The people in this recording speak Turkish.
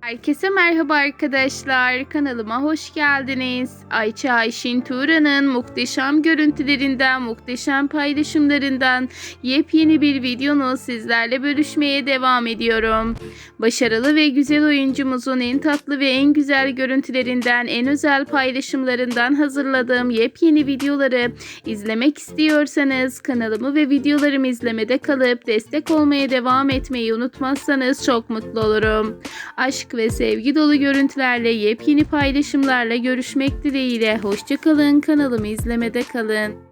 Herkese merhaba arkadaşlar. Kanalıma hoş geldiniz. Ayça Ayşin Tuğra'nın muhteşem görüntülerinden, muhteşem paylaşımlarından yepyeni bir videonu sizlerle bölüşmeye devam ediyorum. Başarılı ve güzel oyuncumuzun en tatlı ve en güzel görüntülerinden, en özel paylaşımlarından hazırladığım yepyeni videoları izlemek istiyorsanız kanalımı ve videolarımı izlemede kalıp destek olmaya devam etmeyi unutmazsanız çok mutlu olurum. Aşk ve sevgi dolu görüntülerle yepyeni paylaşımlarla görüşmek dileğiyle. Hoşçakalın kanalımı izlemede kalın.